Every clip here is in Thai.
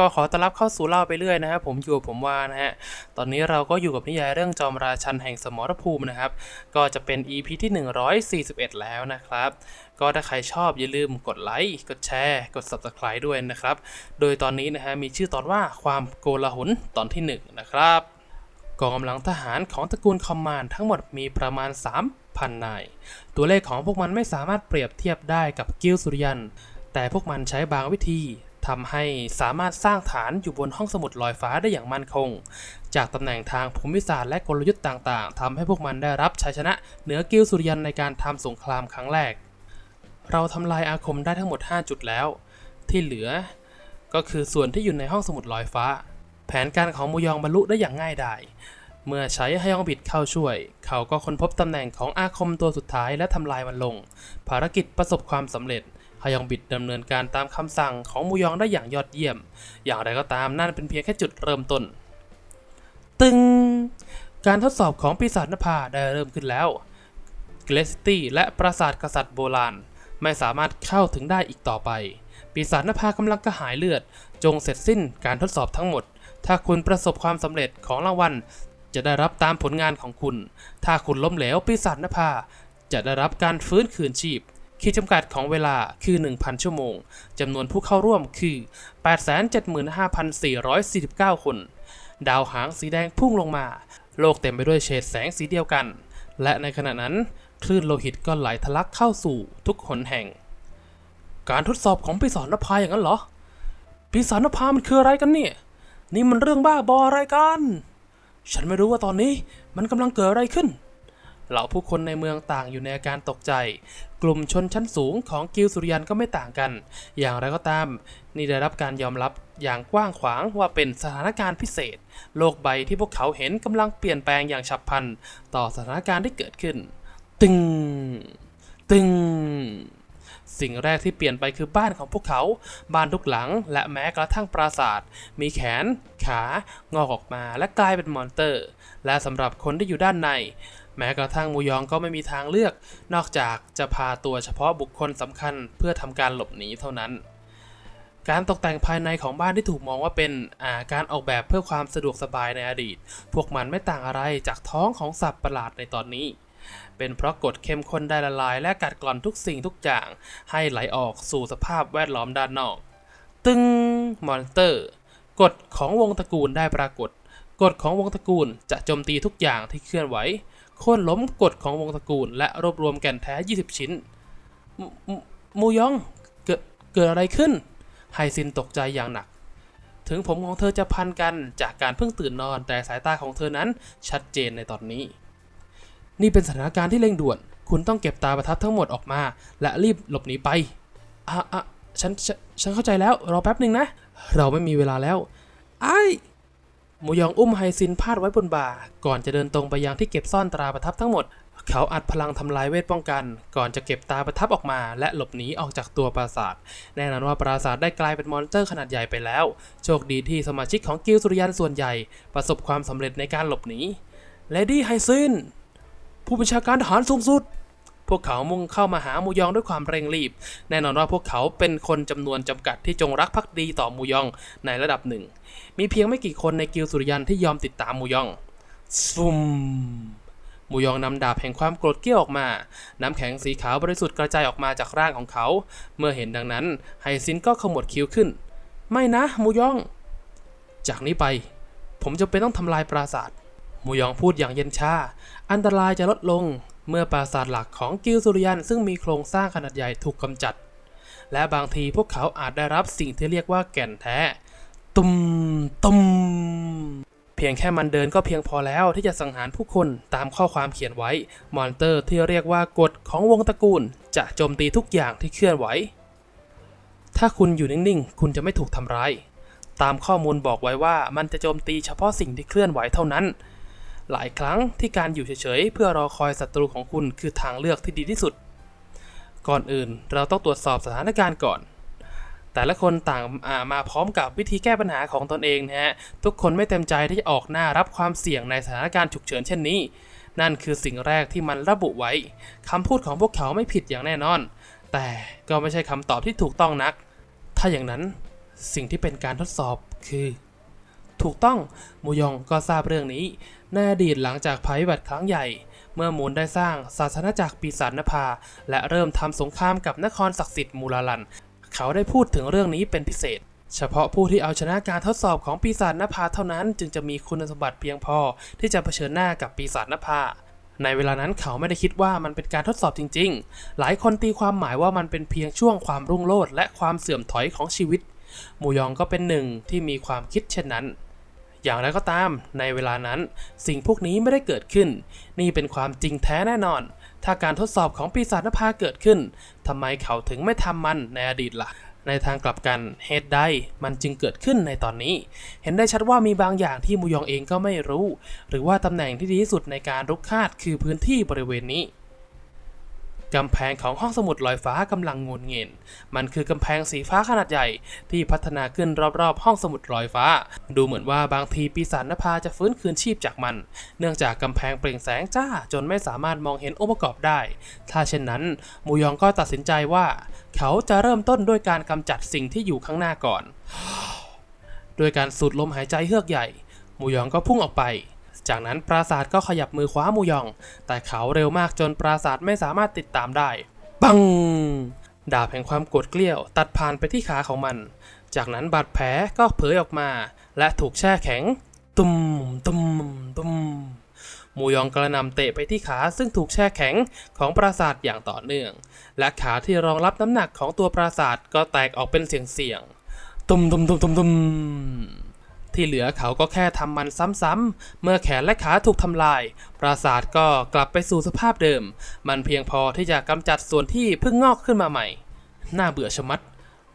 ก็ขอต้อนรับเข้าสู่เล่าไปเรื่อยนะครับผมอยู่ผมว่านะฮะตอนนี้เราก็อยู่กับนิยายเรื่องจอมราชันแห่งสมรภูมินะครับ ก็จะเป็น EP ที่ 141 แล้วนะครับ ก็ถ้าใครชอบอย่าลืมกดไลค์กดแชร์ กด Subscribe ด้วยนะครับ โดยตอนนี้นะฮะมีชื่อตอนว่าความโกลาหลตอนที่ 1 นะครับกองกำลังทหารของตระกูลคอมมานทั้งหมดมีประมาณ 3,000 นาย ตัวเลขของพวกมันไม่สามารถเปรียบเทียบได้กับกิลสุริยัน แต่พวกมันใช้บางวิธี ทำให้สามารถสร้างฐานอยู่บนห้องสมุดลอยฟ้าได้อย่างมั่นคง จากตำแหน่งทางภูมิศาสตร์และกลยุทธ์ต่างๆทำให้พวกมันได้รับชัยชนะเหนือกิลสุริยันในการทำสงครามครั้งแรก เราทำลายอาคมได้ทั้งหมด 5 จุดแล้ว ที่เหลือ ก็คือส่วนที่อยู่ในห้องสมุดลอยฟ้า แผนการของมูยองบรรลุได้อย่างง่ายดายเมื่อใช้ฮยองบิดเข้าช่วย เขาก็ค้นพบตำแหน่งของอาคมตัวสุดท้ายและทำลายมันลง ภารกิจประสบความสำเร็จ ฮยองบิดดำเนินการตามคำสั่งของมูยองได้อย่างยอดเยี่ยม อย่างไรก็ตามนั่นเป็นเพียงแค่จุดเริ่มต้น ตึง การทดสอบของปีศาจนภาได้เริ่มขึ้นแล้ว เกลสตี้และปราสาทกษัตริย์โบราณ ไม่สามารถเข้าถึงได้อีกต่อไป ปีศาจนภากำลังกระหายเลือด จงเสร็จสิ้นการทดสอบทั้งหมด ถ้าคุณประสบความสำเร็จของรางวัลจะได้รับตามผลงานของคุณ ถ้าคุณล้มเหลวปีศาจนภาจะได้รับการฟื้นคืนชีพ ขีดจำกัดของเวลาคือ 1,000 ชั่วโมง จำนวนผู้เข้าร่วมคือ 875,449 คน ดาวหางสีแดงพุ่งลงมา โลกเต็มไปด้วยเฉดแสงสีเดียวกัน และในขณะนั้น คลื่นโลหิตก็ไหลทะลักเข้าสู่ทุกหนแห่ง การทดสอบของปีศาจนภาอย่างนั้นเหรอ ปีศาจนภามันคืออะไรกันเนี่ย นี่มันเรื่องบ้าบออะไรกัน ฉันไม่รู้ว่าตอนนี้มันกำลังเกิดอะไรขึ้น เหล่าผู้คนในเมืองต่างอยู่ในอาการตกใจ กลุ่มชนชั้นสูงของกิลสุริยันก็ไม่ต่างกัน อย่างไรก็ตาม นี่ได้รับการยอมรับอย่างกว้างขวางว่าเป็นสถานการณ์พิเศษ โลกใบที่พวกเขาเห็นกำลังเปลี่ยนแปลงอย่างฉับพลัน ต่อสถานการณ์ที่เกิดขึ้น ตึง ตึงสิ่งแรกที่เปลี่ยนไปคือบ้านของพวกเขา บ้านทุกหลัง และแม้กระทั่งปราสาท มีแขน ขา งอกออกมาและกลายเป็นมอนเตอร์ และสำหรับคนที่อยู่ด้านใน แม้กระทั่งมูยองก็ไม่มีทางเลือก นอกจากจะพาตัวเฉพาะบุคคลสำคัญเพื่อทำการหลบหนีเท่านั้น การตกแต่งภายในของบ้านที่ถูกมองว่าเป็นอาการออกแบบเพื่อความสะดวกสบายในอดีต พวกมันไม่ต่างอะไรจากท้องของสัตว์ประหลาดในตอนนี้ เป็นเพราะกดเข้มข้นได้ละลายและกัดกร่อนทุกสิ่งทุกอย่าง ให้ไหลออกสู่สภาพแวดล้อมด้านนอก ตึงมอนเตอร์กฎของวงตระกูลได้ปรากฏกฎของวงตระกูลจะโจมตีทุกอย่างที่เคลื่อนไหว โค่นล้มกฎของวงตระกูล และรวบรวมแก่นแท้ 20 ชิ้นม,มูยองเกิดเกิดอะไรขึ้น ไฮซินตกใจอย่างหนัก ถึงผมของเธอจะพันกันจากการเพิ่งตื่นนอนแต่สายตาของเธอนั้นชัดเจนในตอนนี้ นี่เป็นสถานการณ์ที่เร่งด่วน คุณต้องเก็บตาประทับทั้งหมดออกมา และรีบหลบหนีไปอะอะฉันฉันฉันเข้าใจแล้วรอแป๊บหนึ่งนะ เราไม่มีเวลาแล้วไอ้ หมูยองอุ้มไฮซินพาดไว้บนบ่า ก่อนจะเดินตรงไปยังที่เก็บซ่อนตราประทับทั้งหมด เขาอัดพลังทำลายเวทป้องกัน ก่อนจะเก็บตาประทับออกมา และหลบหนีออกจากตัวปราสาท แน่นอนว่าปราสาทได้กลายเป็นมอนสเตอร์ขนาดใหญ่ไปแล้ว โชคดีที่สมาชิกของกิลสุริยันส่วนใหญ่ ประสบความสำเร็จในการหลบหนีเลดี้ไฮซินผู้บัญชาการทหารสูงสุด พวกเขามุ่งเข้ามาหามูยองด้วยความเร่งรีบ แน่นอนว่าพวกเขาเป็นคนจำนวนจำกัดที่จงรักภักดีต่อมูยองในระดับหนึ่ง มีเพียงไม่กี่คนในกิลด์สุริยันที่ยอมติดตามมูยอง ซุ่มมูยองนำดาบแห่งความโกรธเกี้ยวออกมา น้ำแข็งสีขาวบริสุทธิ์กระจายออกมาจากร่างของเขา เมื่อเห็นดังนั้น ไฮซินก็ขมวดคิ้วขึ้น ไม่นะมูยอง จากนี้ไป ผมจะเป็นต้องทำลายปราสาทมูยองพูดอย่างเย็นชา อันตรายจะลดลง เมื่อปราสาทหลักของกิลสุริยันซึ่งมีโครงสร้างขนาดใหญ่ถูกกำจัด และบางทีพวกเขาอาจได้รับสิ่งที่เรียกว่าแก่นแท้ ตุมตุมเพียงแค่มันเดินก็เพียงพอแล้วที่จะสังหารผู้คนตามข้อความเขียนไว้ มอนเตอร์ที่เรียกว่ากฎของวงตระกูล จะโจมตีทุกอย่างที่เคลื่อนไหว ถ้าคุณอยู่นิ่งๆ คุณจะไม่ถูกทำร้าย ตามข้อมูลบอกไว้ว่ามันจะโจมตีเฉพาะสิ่งที่เคลื่อนไหวเท่านั้น หลายครั้งที่การอยู่เฉยๆ เพื่อรอคอยศัตรูของคุณคือทางเลือกที่ดีที่สุด ก่อนอื่นเราต้องตรวจสอบสถานการณ์ก่อน แต่ละคนต่างามาพร้อมกับวิธีแก้ปัญหาของตนเองนะฮะ ทุกคนไม่เต็มใจที่จะออกหน้ารับความเสี่ยงในสถานการณ์ฉุกเฉินเช่นนี้ นั่นคือสิ่งแรกที่มันระบุไว้คำพูดของพวกเขาไม่ผิดอย่างแน่นอน แต่ก็ไม่ใช่คำตอบที่ถูกต้องนัก ถ้าอย่างนั้นสิ่งที่เป็นการทดสอบคือ ถูกต้องมูยองก็ทราบเรื่องนี้ ในอดีตหลังจากภัยพิบัติครั้งใหญ่ เมื่อมูลได้สร้างศาสนาจักรปีศาจนภา และเริ่มทำสงครามกับนครศักดิ์สิทธิ์มูลาลัน เขาได้พูดถึงเรื่องนี้เป็นพิเศษ เฉพาะผู้ที่เอาชนะการทดสอบของปีศาจนภาเท่านั้น จึงจะมีคุณสมบัติเพียงพอที่จะเผชิญหน้ากับปีศาจนภาในเวลานั้นเขาไม่ได้คิดว่ามันเป็นการทดสอบจริง ๆ หลายคนตีความหมายว่ามันเป็นเพียงช่วงความรุ่งโรจน์และความเสื่อมถอยของชีวิต มูยองก็เป็นหนึ่งที่มีความคิดเช่นนั้น อย่างไรก็ตาม ในเวลานั้น สิ่งพวกนี้ไม่ได้เกิดขึ้น นี่เป็นความจริงแท้แน่นอน ถ้าการทดสอบของปีศาจนภาเกิดขึ้นทำไมเขาถึงไม่ทำมันในอดีตล่ะ ในทางกลับกันเหตุใดมันจึงเกิดขึ้นในตอนนี้ เห็นได้ชัดว่ามีบางอย่างที่มูยองเองก็ไม่รู้ หรือว่าตำแหน่งที่ดีที่สุดในการรุกคาดคือพื้นที่บริเวณนี้ กำแพงของห้องสมุดลอยฟ้ากำลังงนเงิน มันคือกำแพงสีฟ้าขนาดใหญ่ ที่พัฒนาขึ้นรอบๆ ห้องสมุดลอยฟ้า ดูเหมือนว่าบางทีปีศาจนภาจะฟื้นคืนชีพจากมัน เนื่องจากกำแพงเปล่งแสงจ้าจนไม่สามารถมองเห็นองค์ประกอบได้ ถ้าเช่นนั้นมูยองก็ตัดสินใจว่า เขาจะเริ่มต้นด้วยการกำจัดสิ่งที่อยู่ข้างหน้าก่อน โดยการสูดลมหายใจเฮือกใหญ่มูยองก็พุ่งออกไป จากนั้นปราสาทก็ขยับมือคว้ามูยอง แต่เขาเร็วมากจนปราสาทไม่สามารถติดตามได้ ปัง ดาบแห่งความโกรธเกลี้ยว ตัดผ่านไปที่ขาของมัน จากนั้นบาดแผลก็เผยออกมา และถูกแช่แข็ง ตุมตุมตุมมูยองกระนำเตะไปที่ขาซึ่งถูกแช่แข็งของปราสาทอย่างต่อเนื่อง และขาที่รองรับน้ำหนักของตัวปราสาทก็แตกออกเป็นเสียงๆตุมตุมตุมตุมตุม ที่เหลือเขาก็แค่ทำมันซ้ำๆ เมื่อแขนและขาถูกทำลาย ปราสาทก็กลับไปสู่สภาพเดิม มันเพียงพอที่จะกำจัดส่วนที่เพิ่งงอกขึ้นมาใหม่ น่าเบื่อชะมัด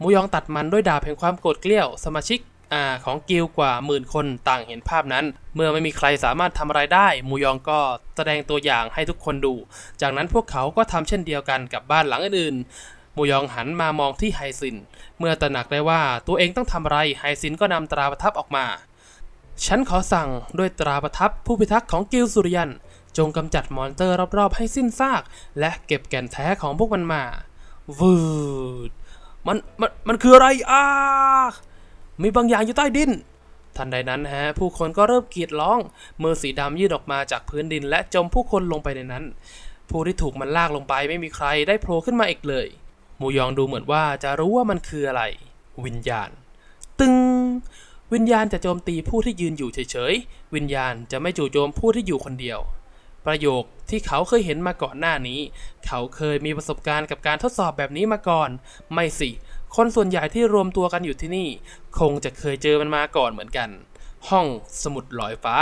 มูยองตัดมันด้วยดาบแห่งความโกรธเกลี้ยวสมาชิกอาของกิลกว่าหมื่นคนต่างเห็นภาพนั้น เมื่อไม่มีใครสามารถทำอะไรได้มูยองก็แสดงตัวอย่างให้ทุกคนดู จากนั้นพวกเขาก็ทำเช่นเดียวกันกับบ้านหลังอื่นๆ มูยองหันมามองที่ไฮซิน เมื่อตระหนักได้ว่าตัวเองต้องทำอะไรไฮซินก็นำตราประทับออกมา ฉันขอสั่งด้วยตราประทับผู้พิทักษ์ของกิลสุริยัน จงกำจัดมอนเตอร์รอบๆให้สิ้นซาก และเก็บแก่นแท้ของพวกมันมาวืดมันมันมันคืออะไรอ้ามีบางอย่างอยู่ใต้ดิน ทันใดนั้นฮะ ผู้คนก็เริ่มกรีดร้อง มือสีดำยืดออกมาจากพื้นดิน และจมผู้คนลงไปในนั้น ผู้ที่ถูกมันลากลงไปไม่มีใครได้โผล่ขึ้นมาอีกเลย มูยองดูเหมือนว่าจะรู้ว่ามันคืออะไร วิญญาณ ตึง วิญญาณจะโจมตีผู้ที่ยืนอยู่เฉยๆ วิญญาณจะไม่จู่โจมผู้ที่อยู่คนเดียว ประโยคที่เขาเคยเห็นมาก่อนหน้านี้ เขาเคยมีประสบการณ์กับการทดสอบแบบนี้มาก่อน ไม่สิ คนส่วนใหญ่ที่รวมตัวกันอยู่ที่นี่ คงจะเคยเจอมันมาก่อนเหมือนกัน ห้องสมุดลอยฟ้า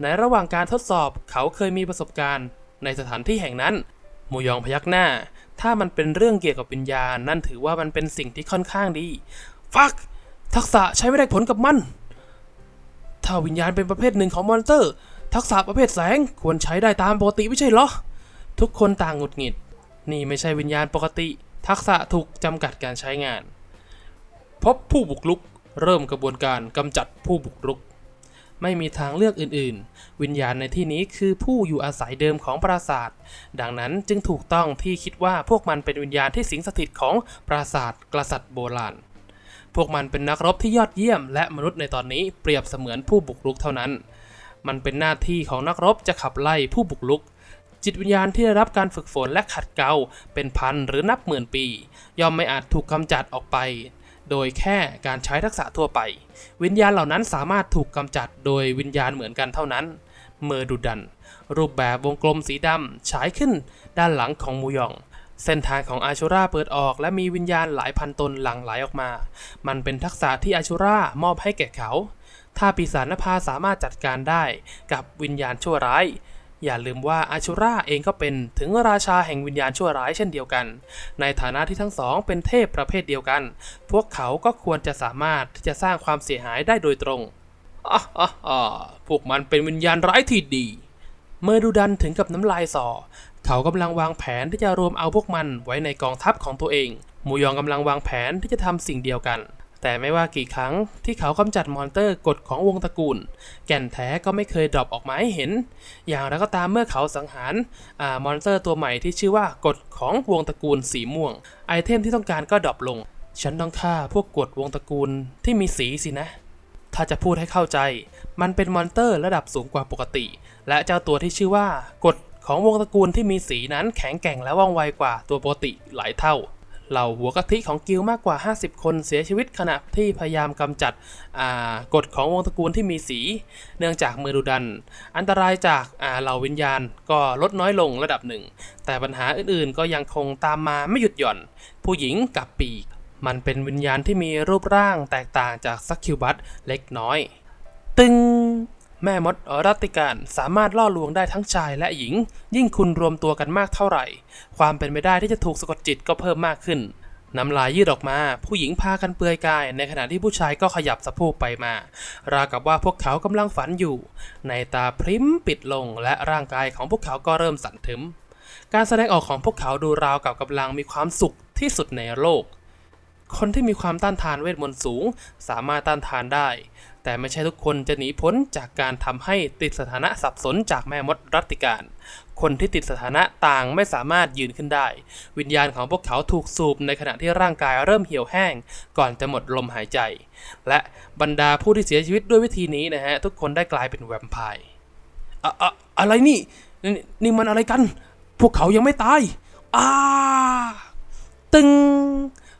ในระหว่างการทดสอบเขาเคยมีประสบการณ์ ในสถานที่แห่งนั้นมูยองพยักหน้า ถ้ามันเป็นเรื่องเกี่ยวกับวิญญาณ นั่นถือว่ามันเป็นสิ่งที่ค่อนข้างดี ฟัก ทักษะใช้ไม่ได้ผลกับมัน ถ้าวิญญาณเป็นประเภทหนึ่งของมอนสเตอร์ ทักษะประเภทแสงควรใช้ได้ตามปกติไม่ใช่เหรอ ทุกคนต่างหงุดหงิด นี่ไม่ใช่วิญญาณปกติ ทักษะถูกจำกัดการใช้งาน พบผู้บุกรุก เริ่มกระบวนการกำจัดผู้บุกรุก ไม่มีทางเลือกอื่นๆ วิญญาณในที่นี้คือผู้อยู่อาศัยเดิมของปราสาท ดังนั้นจึงถูกต้องที่คิดว่าพวกมันเป็นวิญญาณที่สิงสถิตของปราสาทกษัตริย์โบราณ พวกมันเป็นนักรบที่ยอดเยี่ยม และมนุษย์ในตอนนี้เปรียบเสมือนผู้บุกรุกเท่านั้น มันเป็นหน้าที่ของนักรบจะขับไล่ผู้บุกรุกจิตวิญญาณที่ได้รับการฝึกฝนและขัดเกลาเป็นพันหรือนับหมื่นปี ย่อมไม่อาจถูกกำจัดออกไป โดยแค่การใช้ทักษะทั่วไป วิญญาณเหล่านั้นสามารถถูกกำจัดโดยวิญญาณเหมือนกันเท่านั้น เมอร์ดูดัน รูปแบบวงกลมสีดำฉายขึ้นด้านหลังของมูยอง เส้นทางของอาชูราเปิดออก และมีวิญญาณหลายพันตนหลั่งไหลออกมา มันเป็นทักษะที่อาชูรามอบให้แก่เขา ถ้าปีศาจนภาสามารถจัดการได้กับวิญญาณชั่วร้าย อย่าลืมว่าอาชูราเองก็เป็นถึงราชาแห่งวิญญาณชั่วร้ายเช่นเดียวกัน ในฐานะที่ทั้งสองเป็นเทพประเภทเดียวกัน พวกเขาก็ควรจะสามารถที่จะสร้างความเสียหายได้โดยตรงอ่าอ่าอ่าพวกมันเป็นวิญญาณร้ายที่ดี เมื่อดูดันถึงกับน้ำลายสอ เขากำลังวางแผนที่จะรวมเอาพวกมันไว้ในกองทัพของตัวเอง มูยองกำลังวางแผนที่จะทำสิ่งเดียวกัน แต่ไม่ว่ากี่ครั้งที่เขากำจัดมอนเตอร์กฎของวงตระกูล แก่นแท้ก็ไม่เคยดรอปออกมาให้เห็น อย่างไรก็ตามเมื่อเขาสังหารอมอนเตอร์ตัวใหม่ที่ชื่อว่ากฎของวงตระกูลสีม่วง ไอเทมที่ต้องการก็ดรอปลง ฉันต้องฆ่าพวกกฎวงตระกูลที่มีสีสินะ ถ้าจะพูดให้เข้าใจ มันเป็นมอนเตอร์ระดับสูงกว่าปกติ และเจ้าตัวที่ชื่อว่ากฎของวงตระกูลที่มีสีนั้นแข็งแกร่งและว่องไวกว่าตัวปกติหลายเท่า เหล่าหัวกะทิของกิลมากกว่า 50 คนเสียชีวิตขณะที่พยายามกำจัดกฎของวงตระกูลที่มีสี เนื่องจากมือดุดัน อันตรายจากเหล่าวิญญาณก็ลดน้อยลงระดับหนึ่ง แต่ปัญหาอื่นๆ ก็ยังคงตามมาไม่หยุดหย่อน ผู้หญิงกับปีก มันเป็นวิญญาณที่มีรูปร่างแตกต่างจากซักคิวบัตเล็กน้อย ตึง แม่มดรัตติการสามารถล่อลวงได้ทั้งชายและหญิง ยิ่งคุณรวมตัวกันมากเท่าไหร่ ความเป็นไปได้ที่จะถูกสะกดจิตก็เพิ่มมากขึ้นน้ำลายยืดออกมา ผู้หญิงพากันเปลือยกาย ในขณะที่ผู้ชายก็ขยับสะโพกไปมา ราวกับว่าพวกเขากำลังฝันอยู่ ในตาพริ้มปิดลงและร่างกายของพวกเขาก็เริ่มสั่นทึม การแสดงออกของพวกเขาดูราวกับกำลังมีความสุขที่สุดในโลก คนที่มีความต้านทานเวทมนต์สูง สามารถต้านทานได้ แต่ไม่ใช่ทุกคนจะหนีพ้นจากการทำให้ติดสถานะสับสนจากแม่มดรัตติการ คนที่ติดสถานะต่างไม่สามารถยืนขึ้นได้ วิญญาณของพวกเขาถูกสูบในขณะที่ร่างกายเริ่มเหี่ยวแห้ง ก่อนจะหมดลมหายใจ และบรรดาผู้ที่เสียชีวิตด้วยวิธีนี้นะฮะทุกคนได้กลายเป็นแวมไพร์อะอะอะไรนี่นี่นี่มันอะไรกัน พวกเขายังไม่ตายอ้าตึง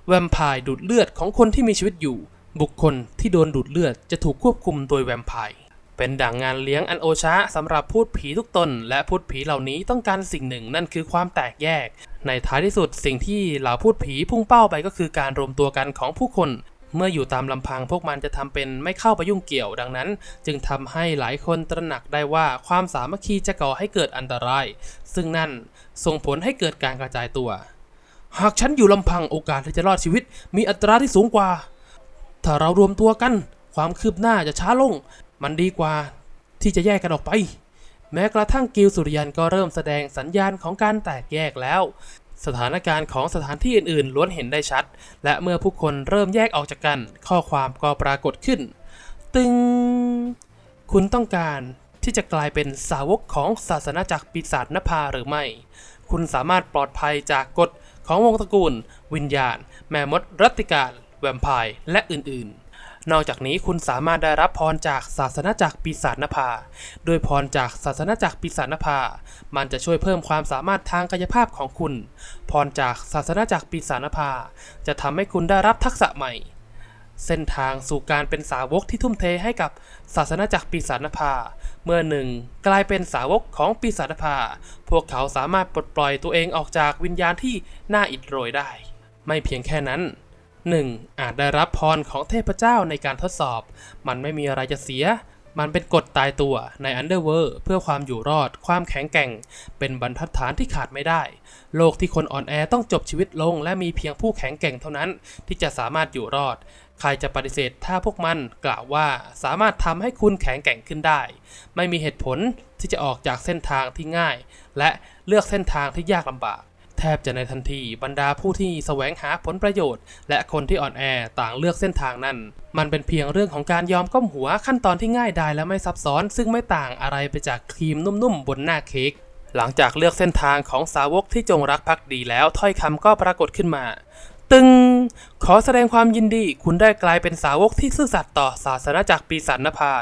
แวมไพร์ดูดเลือดของคนที่มีชีวิตอยู่ บุคคลที่โดนดูดเลือดจะถูกควบคุมโดยแวมไพร์ เป็นดั่งงานเลี้ยงอันโอชะสำหรับพูดผีทุกตน และพูดผีเหล่านี้ต้องการสิ่งหนึ่งนั่นคือความแตกแยก ในท้ายที่สุดสิ่งที่เหล่าพูดผีพุ่งเป้าไปก็คือการรวมตัวกันของผู้คน เมื่ออยู่ตามลำพังพวกมันจะทำเป็นไม่เข้าไปยุ่งเกี่ยวดังนั้น จึงทำให้หลายคนตระหนักได้ว่าความสามัคคีจะก่อให้เกิดอันตราย ซึ่งนั่นส่งผลให้เกิดการกระจายตัว หากฉันอยู่ลำพังโอกาสที่จะรอดชีวิต มีอัตราที่สูงกว่า ถ้าเรารวมตัวกัน ความคืบหน้าจะช้าลง มันดีกว่าที่จะแยกกันออกไป แม้กระทั่งกิลสุริยันก็เริ่มแสดงสัญญาณของการแตกแยกแล้ว สถานการณ์ของสถานที่อื่นๆ ล้วนเห็นได้ชัด และเมื่อผู้คนเริ่มแยกออกจากกัน ข้อความก็ปรากฏขึ้น ตึง คุณต้องการที่จะกลายเป็นสาวกของศาสนาจักรปีศาจนภาหรือไม่ คุณสามารถปลอดภัยจากกฎของวงตระกูล วิญญาณ แม่มดรัตติการ แวมไพร์และอื่นๆ นอกจากนี้คุณสามารถได้รับพรจากศาสนาจักรปีศาจนภาโดยพรจากศาสนาจักรปีศาจนภา มันจะช่วยเพิ่มความสามารถทางกายภาพของคุณ พรจากศาสนาจักรปีศาจนภา จะทำให้คุณได้รับทักษะใหม่ เส้นทางสู่การเป็นสาวกที่ทุ่มเทให้กับศาสนาจักรปีศาจนภา เมื่อหนึ่งกลายเป็นสาวกของปีศาจนภา พวกเขาสามารถปลดปล่อยตัวเองออกจากวิญญาณที่น่าอิดโรยได้ ไม่เพียงแค่นั้น 1. อาจได้รับพรของเทพเจ้าในการทดสอบ มันไม่มีอะไรจะเสีย มันเป็นกฎตายตัวในอันเดอร์เวอร์เพื่อความอยู่รอด ความแข็งแกร่ง เป็นบรรทัดฐานที่ขาดไม่ได้ โลกที่คนอ่อนแอต้องจบชีวิตลง และมีเพียงผู้แข็งแกร่งเท่านั้น ที่จะสามารถอยู่รอด ใครจะปฏิเสธถ้าพวกมันกล่าวว่าสามารถทำให้คุณแข็งแกร่งขึ้นได้ ไม่มีเหตุผลที่จะออกจากเส้นทางที่ง่าย และเลือกเส้นทางที่ยากลำบาก บจะในทันทีบรรดาผู้ที่แสวงหาผลประโยชน์ และคนที่อ่อนแอต่างเลือกเส้นทางนั้น มันเป็นเพียงเรื่องของการยอมก้มหัวขั้นตอนที่ง่ายดายและไม่ซับซ้อน ซึ่งไม่ต่างอะไรไปจากครีมนุ่มๆบนหน้าเค้กหลังจากเลือกเส้นทางของสาวกที่จงรักภักดีแล้วถ้อยคำก็ปรากฏขึ้นมา ตึง ขอแสดงความยินดี คุณได้กลายเป็นสาวกที่ซื่อสัตย์ต่อศาสนาจักรปีศาจนภา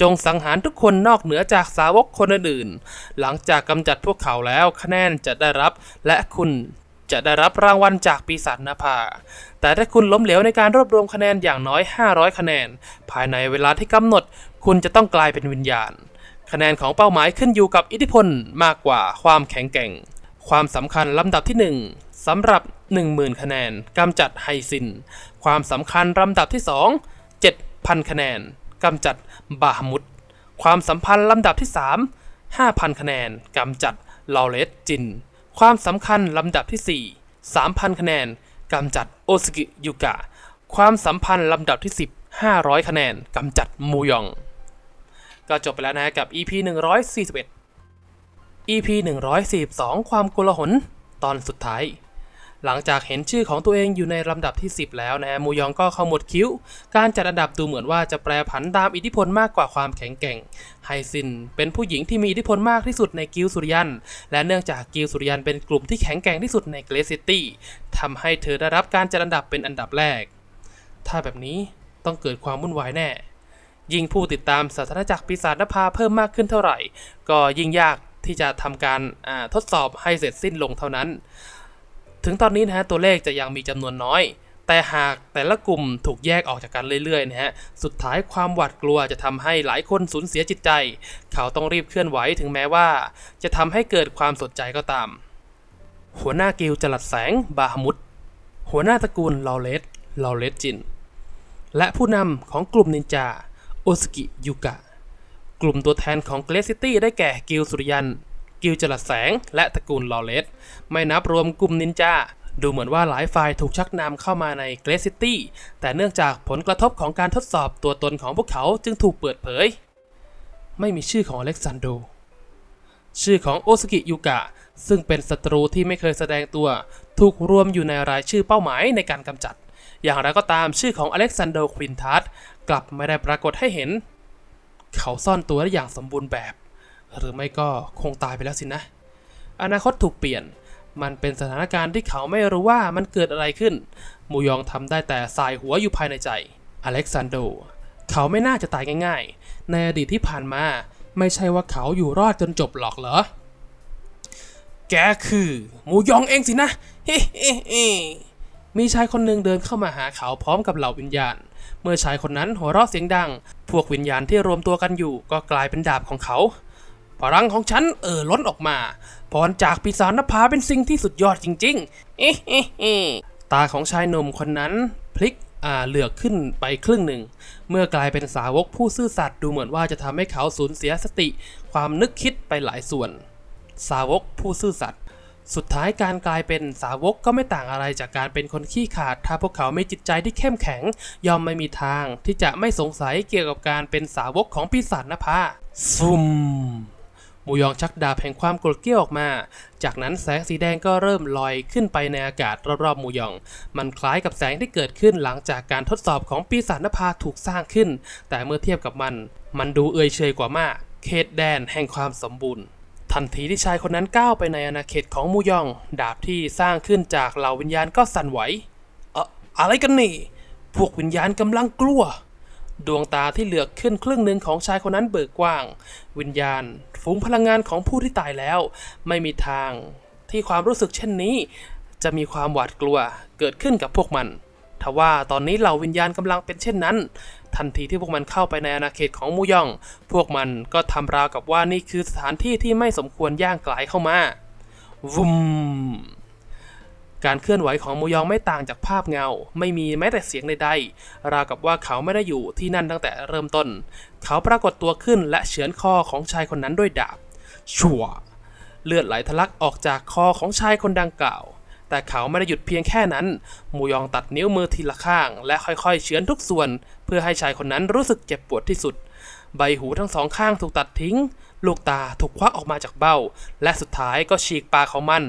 จงสังหารทุกคนนอกเหนือจากสาวกคนอื่นๆหลังจากกำจัดพวกเขาแล้วคะแนนจะได้รับ และคุณจะได้รับรางวัลจากปีศาจนภา แต่ถ้าคุณล้มเหลวในการรวบรวมคะแนนอย่างน้อย 500 คะแนน ภายในเวลาที่กำหนด คุณจะต้องกลายเป็นวิญญาณ คะแนนของเป้าหมายขึ้นอยู่กับอิทธิพลมากกว่าความแข็งแกร่ง ความสำคัญลำดับที่ 1สำหรับ 10,000 คะแนนกำจัดไฮซิน ความสำคัญลำดับที่ 2 7,000 คะแนนกำจัดบาฮมุดความสัมพันธ์ลำดับที่ 3 5,000 คะแนนกำจัดลอเลสจิน ความสำคัญลำดับที่ 4 3,000 คะแนนกำจัดโอสกิยุกะ ความสัมพันธ์ลำดับที่ 10 500 คะแนนกำจัดมูยอง ก็จบไปแล้วนะฮะกับ EP 141 EP 142 ความโกลาหล ตอนสุดท้าย หลังจากเห็นชื่อของตัวเองอยู่ในลำดับที่ 10 แล้วนะฮะมูยองก็ขมวดคิ้ว การจัดอันดับดูเหมือนว่าจะแปรผันตามอิทธิพลมากกว่าความแข็งแกร่ง ไฮซิน เป็นผู้หญิงที่มีอิทธิพลมากที่สุดในกิลสุริยัน และเนื่องจากกิลสุริยันเป็นกลุ่มที่แข็งแกร่งที่สุดในเกรซิตี้ทำให้เธอได้รับการจัดอันดับเป็นอันดับแรก ถ้าแบบนี้ต้องเกิดความวุ่นวายแน่ยิ่งผู้ติดตามศาสนาจักรปีศาจนภาเพิ่มมากขึ้นเท่าไหร่ ก็ยิ่งยากที่จะทำการทดสอบให้เสร็จสิ้นลงเท่านั้น ถึงตอนนี้นะฮะตัวเลขจะยังมีจำนวนน้อย แต่หากแต่ละกลุ่มถูกแยกออกจากกันเรื่อยๆนะฮะสุดท้ายความหวาดกลัวจะทำให้หลายคนสูญเสียจิตใจ เขาต้องรีบเคลื่อนไหวถึงแม้ว่า จะทำให้เกิดความสนใจก็ตาม หัวหน้ากิลจลัดแสงบาฮมุดหัวหน้าตระกูลลอเลสลอเลสจิน และผู้นำของกลุ่มนินจาโอสกิยูกะ กลุ่มตัวแทนของเกรซิตี้ได้แก่กิลสุริยัน กิลจลัดแสง และตระกูลลอเลสไม่นับรวมกลุ่มนินจาดูเหมือนว่าหลายฝ่ายถูกชักนำเข้ามาในเกรซิตี้แต่เนื่องจากผลกระทบของการทดสอบตัวตนของพวกเขาจึงถูกเปิดเผย ไม่มีชื่อของอเล็กซานโด ชื่อของโอสกิยูกะ ซึ่งเป็นศัตรูที่ไม่เคยแสดงตัว ถูกรวมอยู่ในรายชื่อเป้าหมายในการกำจัด อย่างไรก็ตามชื่อของอเล็กซานโดควินทัสกลับไม่ได้ปรากฏให้เห็น เขาซ่อนตัวได้อย่างสมบูรณ์แบบ หรือไม่ก็คงตายไปแล้วสินะ อนาคตถูกเปลี่ยน มันเป็นสถานการณ์ที่เขาไม่รู้ว่ามันเกิดอะไรขึ้น มูยองทำได้แต่สายหัวอยู่ภายในใจ อเล็กซานโด เขาไม่น่าจะตายง่ายๆ ในอดีตที่ผ่านมา ไม่ใช่ว่าเขาอยู่รอดจนจบหรอกเหรอ แกคือมูยองเองสินะเฮ้เฮ้เฮ้มีชายคนหนึ่งเดินเข้ามาหาเขาพร้อมกับเหล่าวิญญาณ เมื่อชายคนนั้นหัวเราะเสียงดัง พวกวิญญาณที่รวมตัวกันอยู่ก็กลายเป็นดาบของเขา พลังของฉันเอ่อล้นออกมาพรจากปีศาจนภาเป็นสิ่งที่สุดยอดจริงๆเอ๊ะเอ๊ะเอ๊ะตาของชายหนุ่มคนนั้นพลิกอ่าเหลือกขึ้นไปครึ่งหนึ่ง เมื่อกลายเป็นสาวกผู้ซื่อสัตย์ดูเหมือนว่าจะทำให้เขาสูญเสียสติ ความนึกคิดไปหลายส่วน สาวกผู้ซื่อสัตย์สุดท้ายการกลายเป็นสาวกก็ไม่ต่างอะไรจากการเป็นคนขี้ขาด ถ้าพวกเขาไม่จิตใจที่เข้มแข็ง ยอมไม่มีทางที่จะไม่สงสัยเกี่ยวกับการเป็นสาวกของปีศาจนภาซุม มูยองชักดาบแห่งความโกรธเกรี้ยวออกมา จากนั้นแสงสีแดงก็เริ่มลอยขึ้นไปในอากาศรอบๆมูยอง มันคล้ายกับแสงที่เกิดขึ้นหลังจากการทดสอบของปีศาจนภาถูกสร้างขึ้น แต่เมื่อเทียบกับมัน มันดูเอื่อยเฉยกว่ามาก เขตแดนแห่งความสมบูรณ์ทันทีที่ชายคนนั้นก้าวไปในอาณาเขตของมูยอง ดาบที่สร้างขึ้นจากเหล่าวิญญาณก็สั่นไหวเอะอะไรกันนี่ พวกวิญญาณกำลังกลัว ดวงตาที่เหลือกขึ้นครึ่งหนึ่งของชายคนนั้นเบิกกว้าง วิญญาณ ฝูงพลังงานของผู้ที่ตายแล้ว ไม่มีทาง ที่ความรู้สึกเช่นนี้ จะมีความหวาดกลัวเกิดขึ้นกับพวกมันทว่าตอนนี้เหล่าวิญญาณกำลังเป็นเช่นนั้น ทันทีที่พวกมันเข้าไปในอาณาเขตของมูยอง พวกมันก็ทำราวกับว่านี่คือสถานที่ที่ไม่สมควรย่างกลายเข้ามาวุม การเคลื่อนไหวของมูยองไม่ต่างจากภาพเงา ไม่มีแม้แต่เสียงใดๆ ราวกับว่าเขาไม่ได้อยู่ที่นั่นตั้งแต่เริ่มต้น เขาปรากฏตัวขึ้นและเฉือนคอของชายคนนั้นด้วยดาบ ชั่ว เลือดไหลทะลักออกจากคอของชายคนดังกล่าว แต่เขาไม่ได้หยุดเพียงแค่นั้น มูยองตัดนิ้วมือทีละข้าง และค่อยๆ เฉือนทุกส่วน เพื่อให้ชายคนนั้นรู้สึกเจ็บปวดที่สุด ใบหูทั้งสองข้างถูกตัดทิ้ง ลูกตาถูกควักออกมาจากเบ้า และสุดท้ายก็ฉีกปากของมัน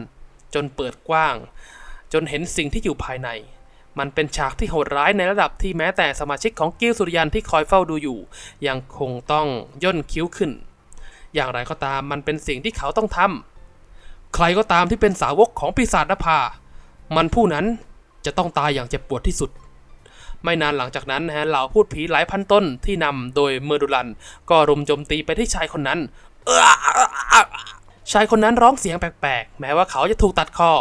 จนเปิดกว้าง จนเห็นสิ่งที่อยู่ภายใน มันเป็นฉากที่โหดร้ายในระดับที่แม้แต่สมาชิกของกิลด์สุริยันที่คอยเฝ้าดูอยู่ ยังคงต้องย่นคิ้วขึ้น อย่างไรก็ตามมันเป็นสิ่งที่เขาต้องทำใครก็ตามที่เป็นสาวกของปีศาจนภา มันผู้นั้นจะต้องตายอย่างเจ็บปวดที่สุดไม่นานหลังจากนั้นนะฮะเหล่าพูดผีหลายพันต้นที่นำโดยเมอร์ดูลัน ก็รุมโจมตีไปที่ชายคนนั้น ชายคนนั้นร้องเสียงแปลกๆ แม้ว่าเขาจะถูกตัดคอ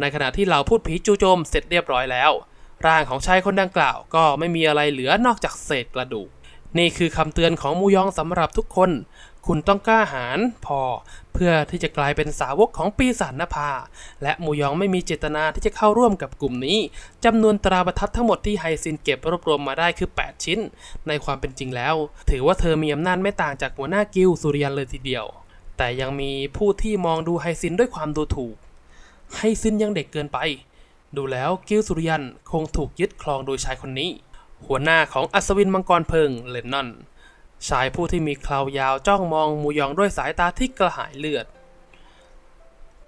ในขณะที่เหล่าพูดผีจูโจมเสร็จเรียบร้อยแล้ว ร่างของชายคนดังกล่าว ก็ไม่มีอะไรเหลือนอกจากเศษกระดูก นี่คือคำเตือนของมูยองสำหรับทุกคน คุณต้องกล้าหาญพอ เพื่อที่จะกลายเป็นสาวกของปีศาจนภา และมูยองไม่มีเจตนาที่จะเข้าร่วมกับกลุ่มนี้จำนวนตราบรรทัดทั้งหมดที่ไฮซินเก็บรวบรวมมาได้คือ 8 ชิ้น ในความเป็นจริงแล้ว ถือว่าเธอมีอำนาจไม่ต่างจากหัวหน้ากิลสุริยันเลยทีเดียว แต่ยังมีผู้ที่มองดูไฮซินด้วยความดูถูก ไฮซินยังเด็กเกินไป ดูแล้วกิลสุริยันคงถูกยึดครองโดยชายคนนี้ หัวหน้าของอัศวินมังกรเพิงเลนนอน ชายผู้ที่มีคราวยาวจ้องมองมูยองด้วยสายตาที่กระหายเลือด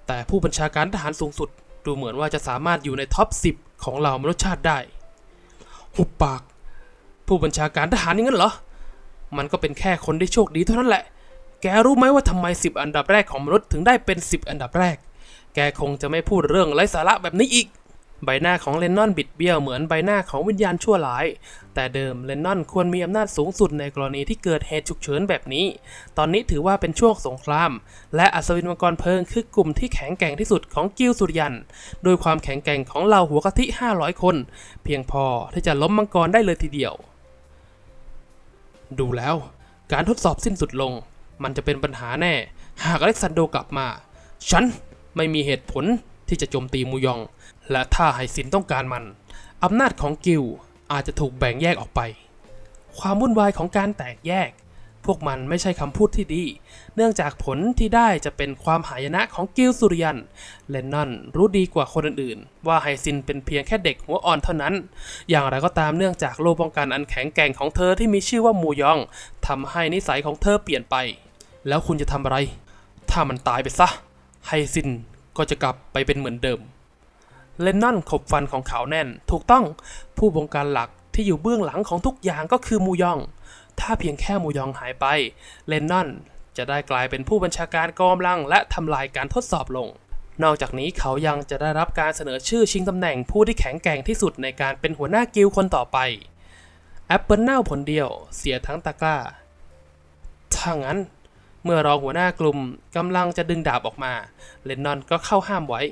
แต่ผู้บัญชาการทหารสูงสุดดูเหมือนว่าจะสามารถอยู่ในท็อป 10 ของเหล่ามนุษยชาติได้ หุบปาก ผู้บัญชาการทหารอย่างนั้นเหรอ มันก็เป็นแค่คนที่โชคดีเท่านั้นแหละ แกรู้ไหมว่าทำไม 10 อันดับแรกของมนุษย์ถึงได้เป็น 10 อันดับแรก แกคงจะไม่พูดเรื่องไร้สาระแบบนี้อีก ใบหน้าของเลนนอนบิดเบี้ยวเหมือนใบหน้าของวิญญาณชั่วร้าย แต่เดิมเลนนอนควรมีอำนาจสูงสุดในกรณีที่เกิดเหตุฉุกเฉินแบบนี้ ตอนนี้ถือว่าเป็นช่วงสงคราม และอัศวินมังกรเพลิงคือกลุ่มที่แข็งแกร่งที่สุดของกิลสุริยัน โดยความแข็งแกร่งของเหล่าหัวกะทิ 500 คน เพียงพอที่จะล้มมังกรได้เลยทีเดียว ดูแล้ว การทดสอบสิ้นสุดลง มันจะเป็นปัญหาแน่ หากอเล็กซานโดกลับมา ฉัน ไม่มีเหตุผลที่จะโจมตีมูยอง และถ้าไฮซินต้องการมัน อำนาจของกิลอาจจะถูกแบ่งแยกออกไป ความวุ่นวายของการแตกแยก พวกมันไม่ใช่คำพูดที่ดี เนื่องจากผลที่ได้จะเป็นความหายนะของกิลสุริยัน เลนนอนรู้ดีกว่าคนอื่นๆ ว่าไฮซินเป็นเพียงแค่เด็กหัวอ่อนเท่านั้น อย่างไรก็ตามเนื่องจากโล่ป้องกันอันแข็งแกร่งของเธอที่มีชื่อว่ามูยองทำให้นิสัยของเธอเปลี่ยนไป แล้วคุณจะทำอะไร ถ้ามันตายไปซะ ไฮซินก็จะกลับไปเป็นเหมือนเดิม เลนนอนขบฟันของเขาแน่น ถูกต้องผู้บงการหลักที่อยู่เบื้องหลังของทุกอย่างก็คือมูยอง ถ้าเพียงแค่มูยองหายไป เลนนอนจะได้กลายเป็นผู้บัญชาการกองกำลัง และทำลายการทดสอบลง นอกจากนี้เขายังจะได้รับการเสนอชื่อชิงตำแหน่งผู้ที่แข็งแกร่งที่สุดในการเป็นหัวหน้ากิลคนต่อไปแอปเปิลเน่าผลเดียว เสียทั้งตะกร้าถ้างั้น เมื่อรองหัวหน้ากลุ่มกำลังจะดึงดาบออกมา เลนนอนก็เข้าห้ามไว้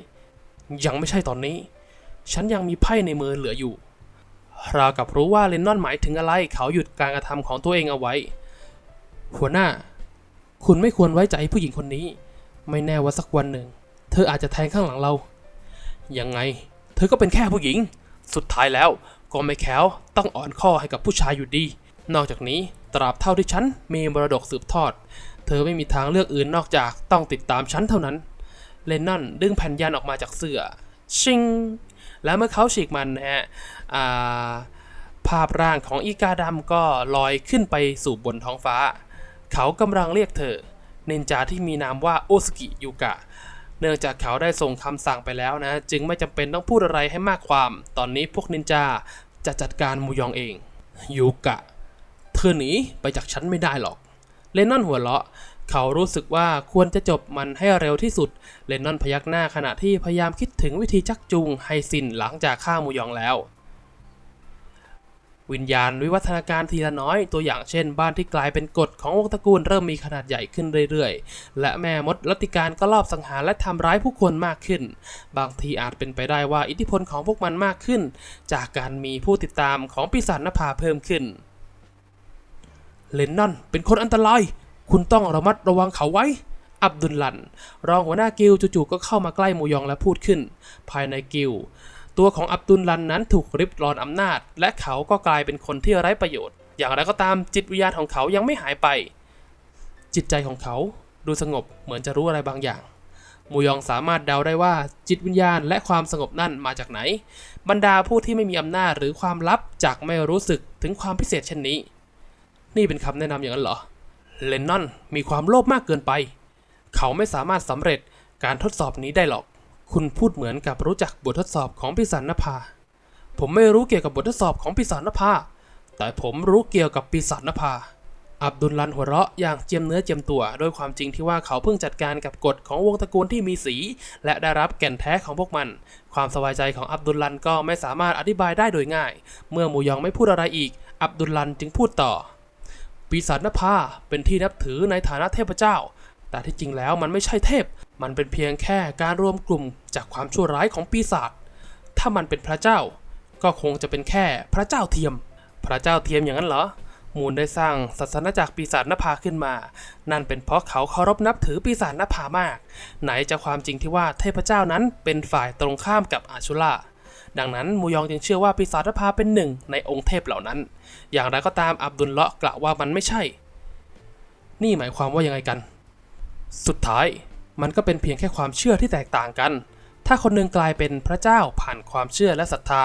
ยังไม่ใช่ตอนนี้ ฉันยังมีไพ่ในมือเหลืออยู่ ราวกับรู้ว่าเลนนอนหมายถึงอะไร เขาหยุดการกระทำของตัวเองเอาไว้ หัวหน้า คุณไม่ควรไว้ใจผู้หญิงคนนี้ ไม่แน่ว่าสักวันหนึ่ง เธออาจจะแทงข้างหลังเรา ยังไง เธอก็เป็นแค่ผู้หญิง สุดท้ายแล้วก็ไม่แค้วต้องอ่อนข้อให้กับผู้ชายอยู่ดี นอกจากนี้ตราบเท่าที่ฉันมีมรดกสืบทอด เธอไม่มีทางเลือกอื่นนอกจากต้องติดตามฉันเท่านั้น เลนนอนดึงแผ่นยันออกมาจากเสื้อ ชิง แล้วเมื่อเขาฉีกมันนะฮะภาพร่างของอีกาดำก็ลอยขึ้นไปสู่บนท้องฟ้า เขากำลังเรียกเธอ นินจาที่มีนามว่าโอสกิยูกะ เนื่องจากเขาได้ส่งคำสั่งไปแล้วนะ จึงไม่จำเป็นต้องพูดอะไรให้มากความ ตอนนี้พวกนินจาจะจัดการมูยองเองยูกะ เธอหนีไปจากฉันไม่ได้หรอก เลนนอนหัวเราะ เขารู้สึกว่าควรจะจบมันให้เร็วที่สุด เลนนอนพยักหน้าขณะที่พยายามคิดถึงวิธีชักจูงไฮซินหลังจากฆ่ามูยองแล้ว วิญญาณวิวัฒนาการทีละน้อย ตัวอย่างเช่น บ้านที่กลายเป็นกฎของวงตระกูลเริ่มมีขนาดใหญ่ขึ้นเรื่อยๆ และแม่มดรัตติการก็ลอบสังหารและทำร้ายผู้คนมากขึ้น บางทีอาจเป็นไปได้ว่าอิทธิพลของพวกมันมากขึ้น จากการมีผู้ติดตามของปีศาจนภาเพิ่มขึ้น เลนนอนเป็นคนอันตราย คุณต้องระมัดระวังเขาไว้ อับดุลลัน รองหัวหน้ากิลจู่ๆก็เข้ามาใกล้มูยองและพูดขึ้น ภายในกิลตัวของอับดุลลันนั้นถูกริบรอนอำนาจ และเขาก็กลายเป็นคนที่ไร้ประโยชน์ อย่างไรก็ตามจิตวิญญาณของเขายังไม่หายไป จิตใจของเขาดูสงบเหมือนจะรู้อะไรบางอย่างมูยองสามารถเดาได้ว่าจิตวิญญาณและความสงบนั่นมาจากไหน บรรดาผู้ที่ไม่มีอำนาจหรือความลับจากไม่รู้สึกถึงความพิเศษเช่นนี้ นี่เป็นคำแนะนำอย่างนั้นเหรอ เลนนอนมีความโลภมากเกินไป เขาไม่สามารถสำเร็จการทดสอบนี้ได้หรอก คุณพูดเหมือนกับรู้จักบททดสอบของปีศาจนภา ผมไม่รู้เกี่ยวกับบททดสอบของปีศาจนภา แต่ผมรู้เกี่ยวกับปีศาจนภา อับดุลลันหัวเราะอย่างเจียมเนื้อเจียมตัวด้วยความจริงที่ว่าเขาเพิ่งจัดการกับกฎของวงตระกูลที่มีสี และได้รับแก่นแท้ของพวกมัน ความสบายใจของอับดุลลันก็ไม่สามารถอธิบายได้โดยง่าย เมื่อหมูยองไม่พูดอะไรอีก อับดุลลันจึงพูดต่อ ปีศาจนภาเป็นที่นับถือในฐานะเทพเจ้า แต่ที่จริงแล้วมันไม่ใช่เทพ มันเป็นเพียงแค่การรวมกลุ่มจากความชั่วร้ายของปีศาจ ถ้ามันเป็นพระเจ้า ก็คงจะเป็นแค่พระเจ้าเทียม พระเจ้าเทียมอย่างนั้นเหรอ มูลได้สร้างศาสนาจักรปีศาจนภาขึ้นมา นั่นเป็นเพราะเขาเคารพนับถือปีศาจนภามาก ไหนจะความจริงที่ว่าเทพเจ้านั้นเป็นฝ่ายตรงข้ามกับอาชุล่า ดังนั้นมูยองจึงเชื่อว่าปีศาจนภาเป็นหนึ่งในองค์เทพเหล่านั้น อย่างไรก็ตามอับดุลเลาะกล่าวว่ามันไม่ใช่ นี่หมายความว่ายังไงกัน สุดท้ายมันก็เป็นเพียงแค่ความเชื่อที่แตกต่างกัน ถ้าคนหนึ่งกลายเป็นพระเจ้าผ่านความเชื่อและศรัทธา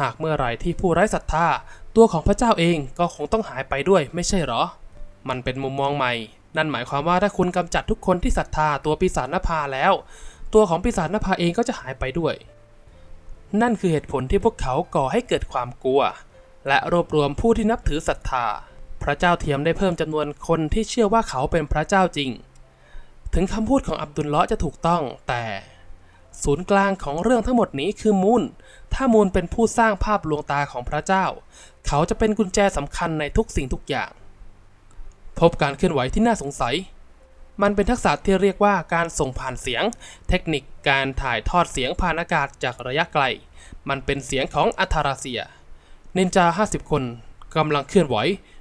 หากเมื่อไรที่ผู้ไร้ศรัทธา ตัวของพระเจ้าเองก็คงต้องหายไปด้วยไม่ใช่หรอ มันเป็นมุมมองใหม่ นั่นหมายความว่าถ้าคุณกำจัดทุกคนที่ศรัทธาตัวปีศาจนภาแล้ว ตัวของปีศาจนภาเองก็จะหายไปด้วย นั่นคือเหตุผลที่พวกเขาก่อให้เกิดความกลัว และรวบรวมผู้ที่นับถือศรัทธา พระเจ้าเทียมได้เพิ่มจำนวนคนที่เชื่อว่าเขาเป็นพระเจ้าจริง ถึงคำพูดของอับดุลเลาะห์จะถูกต้อง แต่ ศูนย์กลางของเรื่องทั้งหมดนี้คือมูล ถ้ามูลเป็นผู้สร้างภาพลวงตาของพระเจ้า เขาจะเป็นกุญแจสำคัญในทุกสิ่งทุกอย่าง พบการเคลื่อนไหวที่น่าสงสัย มันเป็นทักษะที่เรียกว่าการส่งผ่านเสียง เทคนิคการถ่ายทอดเสียงผ่านอากาศจากระยะไกล มันเป็นเสียงของอัธาราเซีย นินจา 50 คนกำลังเคลื่อนไหว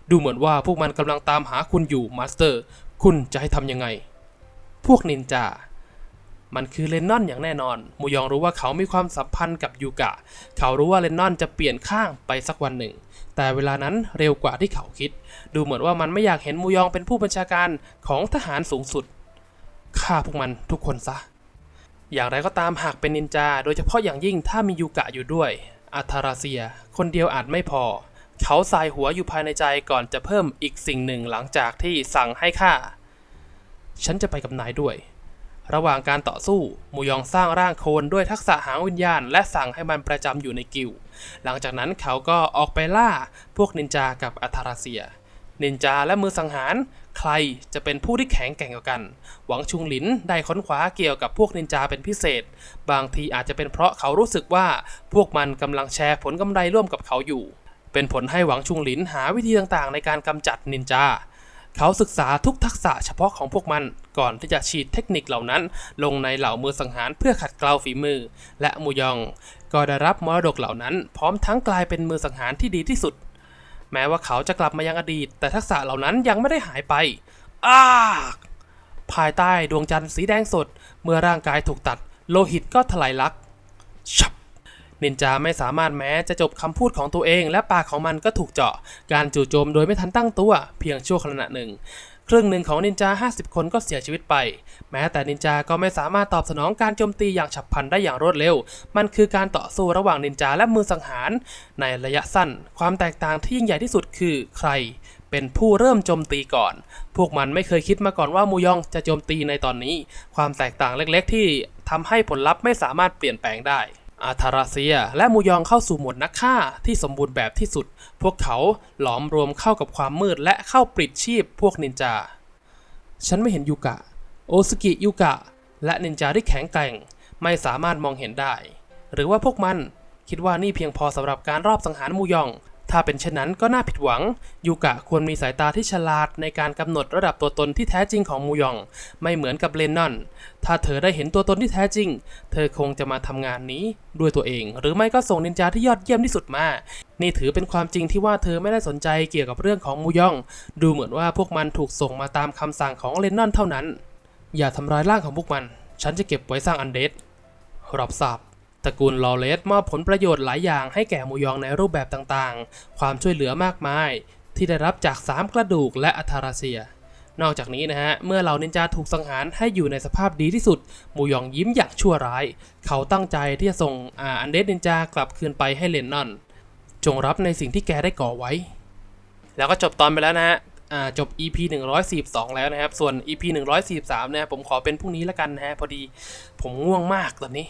ดูเหมือนว่าพวกมันกำลังตามหาคุณอยู่มาสเตอร์ คุณจะให้ทำยังไง พวกนินจา มันคือเลนนอนอย่างแน่นอนมูยองรู้ว่าเขามีความสัมพันธ์กับยูกะ เขารู้ว่าเลนนอนจะเปลี่ยนข้างไปสักวันหนึ่ง แต่เวลานั้นเร็วกว่าที่เขาคิด ดูเหมือนว่ามันไม่อยากเห็นมูยองเป็นผู้บัญชาการของทหารสูงสุดฆ่าพวกมันทุกคนซะ อย่างไรก็ตามหากเป็นนินจา โดยเฉพาะอย่างยิ่งถ้ามียูกะอยู่ด้วยอัธาราเซีย คนเดียวอาจไม่พอ เขาสายหัวอยู่ภายในใจก่อนจะเพิ่มอีกสิ่งหนึ่งหลังจากที่สั่งให้ฆ่า ฉันจะไปกับนายด้วย ระหว่างการต่อสู้มูยองสร้างร่างโคลนด้วยทักษะหางวิญญาณ และสั่งให้มันประจำอยู่ในกิลหลังจากนั้นเขาก็ออกไปล่าพวกนินจากับอัธาราเซีย นินจาและมือสังหาร ใครจะเป็นผู้ที่แข็งแกร่งกว่ากัน หวังชุงหลินได้ค้นคว้าเกี่ยวกับพวกนินจาเป็นพิเศษ บางทีอาจจะเป็นเพราะเขารู้สึกว่าพวกมันกำลังแชร์ผลกำไรร่วมกับเขาอยู่ เป็นผลให้หวังชุงหลินหาวิธีต่างๆ ในการกำจัดนินจา เขาศึกษาทุกทักษะเฉพาะของพวกมันก่อนที่จะฉีดเทคนิคเหล่านั้น ลงในเหล่ามือสังหารเพื่อขัดเกลาฝีมือ และมูยอง ก็ได้รับมรดกเหล่านั้น พร้อมทั้งกลายเป็นมือสังหารที่ดีที่สุด แม้ว่าเขาจะกลับมายังอดีต แต่ทักษะเหล่านั้นยังไม่ได้หายไปอ้าภายใต้ดวงจันทร์สีแดงสด เมื่อร่างกายถูกตัด โลหิตก็ถลายลัก นินจาไม่สามารถแม้จะจบคำพูดของตัวเอง และปากของมันก็ถูกเจาะ การจู่โจมโดยไม่ทันตั้งตัว เพียงชั่วขณะหนึ่ง ครึ่งหนึ่งของนินจา 50 คนก็เสียชีวิตไป แม้แต่นินจาก็ไม่สามารถตอบสนองการโจมตีอย่างฉับพลันได้อย่างรวดเร็ว มันคือการต่อสู้ระหว่างนินจาและมือสังหาร ในระยะสั้น ความแตกต่างที่ยิ่งใหญ่ที่สุดคือใครเป็นผู้เริ่มโจมตีก่อน พวกมันไม่เคยคิดมาก่อนว่ามูยองจะโจมตีในตอนนี้ ความแตกต่างเล็กๆ ที่ทำให้ผลลัพธ์ไม่สามารถเปลี่ยนแปลงได้ อาทาราเซีย และมูยองเข้าสู่หมวดนักฆ่าที่สมบูรณ์แบบที่สุด พวกเขาหลอมรวมเข้ากับความมืดและเข้าปลิดชีพพวกนินจา ฉันไม่เห็นยูกะ โอสกิยูกะ และนินจาที่แข็งแกร่ง ไม่สามารถมองเห็นได้ หรือว่าพวกมันคิดว่านี่เพียงพอสำหรับการรอบสังหารมูยอง ถ้าเป็นเช่นนั้นก็น่าผิดหวัง ยูกะควรมีสายตาที่ฉลาดในการกำหนดระดับตัวตนที่แท้จริงของมูยอง ไม่เหมือนกับเลนนอน ถ้าเธอได้เห็นตัวตนที่แท้จริง เธอคงจะมาทำงานนี้ด้วยตัวเอง หรือไม่ก็ส่งนินจาที่ยอดเยี่ยมที่สุดมา นี่ถือเป็นความจริงที่ว่าเธอไม่ได้สนใจเกี่ยวกับเรื่องของมูยอง ดูเหมือนว่าพวกมันถูกส่งมาตามคำสั่งของเลนนอนเท่านั้น อย่าทำร้ายร่างของพวกมัน ฉันจะเก็บไว้สร้างอันเดดรับทราบ ระกูลลอเลสมอบผลประโยชน์หลายอย่างให้แก่มูยองในรูปแบบต่างๆ ความช่วยเหลือมากมาย ที่ได้รับจากสามกระดูกและอัธาราเซีย นอกจากนี้นะฮะ เมื่อเหล่านินจาถูกสังหารให้อยู่ในสภาพดีที่สุด มูยองยิ้มอย่างชั่วร้าย เขาตั้งใจที่จะส่งอ,อันเดดนินจากลับคืนไปให้เลนนอน จงรับในสิ่งที่แกได้ก่อไว้ แล้วก็จบตอนไปแล้วนะฮะจบ EP 142 แล้วนะครับ ส่วน EP 143 เนี่ยผมขอเป็นพรุ่งนี้แล้วกันนะฮะ พอดีผมง่วงมากตอนนี้